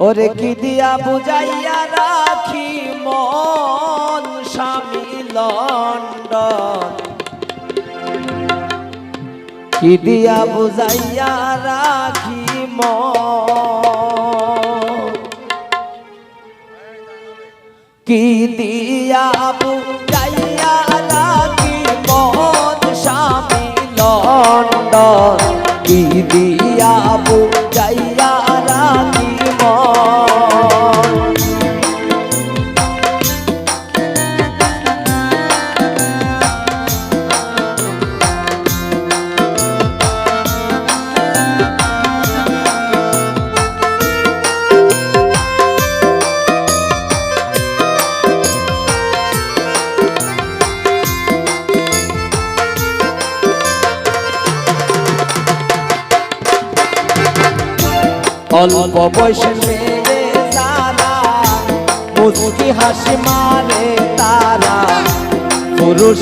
ওরে কি দিয়া বুঝাইয়া রাখি মন স্বামী লন্ডন? কি দিয়া বুঝাইয়া রাখি মন? কি দিয়া বুঝাইয়া রাখি মন স্বামী লন্ডন? কি দিয়া অল্প বয়সে মেয়ে তারা মুস্কি হাসি মানে তারা। পুরুষ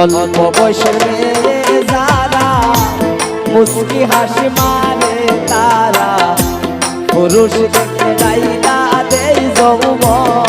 অল্প বয়সের মেয়ে যারা মুসকি হাসি মারে তারা। পুরুষ দেখে লাইলা দেই যৌবন।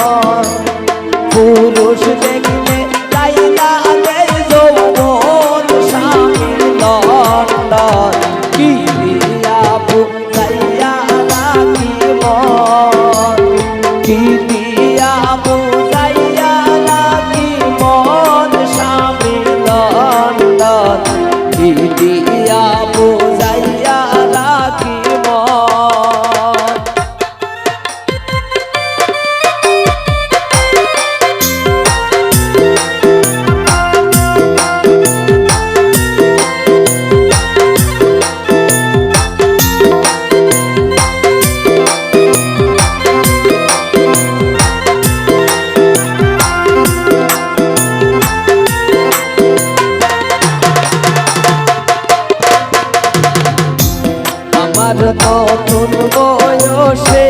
নতুন বয়সে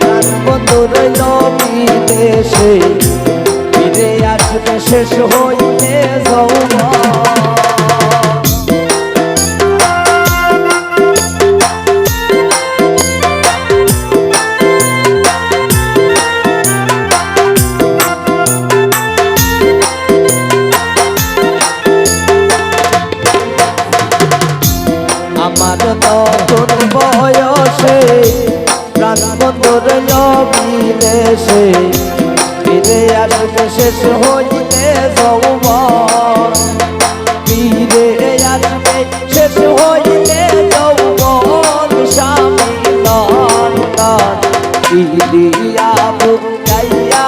প্রাণ বন্ধু রইল বিদেশে ফিরে আসবে শেষ হইতে যৌবন। আমার নতুন বয়সে প্রাণ বন্ধুর বিদেশে ফিরে আসবে শেষ হইতে যৌবন। ফিরে আসবে শেষ হইতে যৌবন, স্বামী লন্ডন ইলিয়া বুঝাইয়া রাখি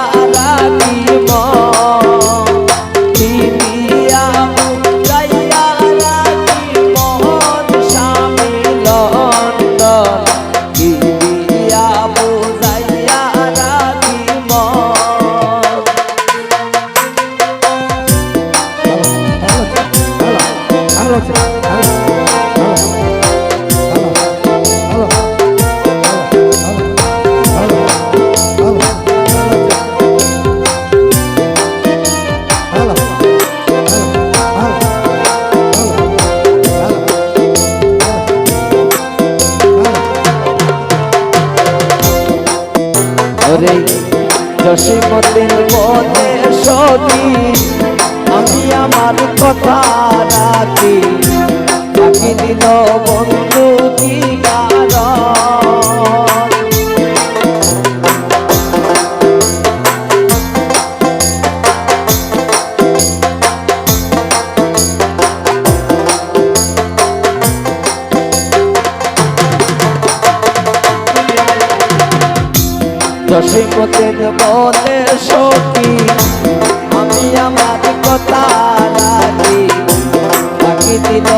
জসীমতির মনে সতী। আমার কথা রাখি। বাকি দিল বন্ধু কি কারণ জসীমতের বলে সখী আমার কথা রাখি। দিল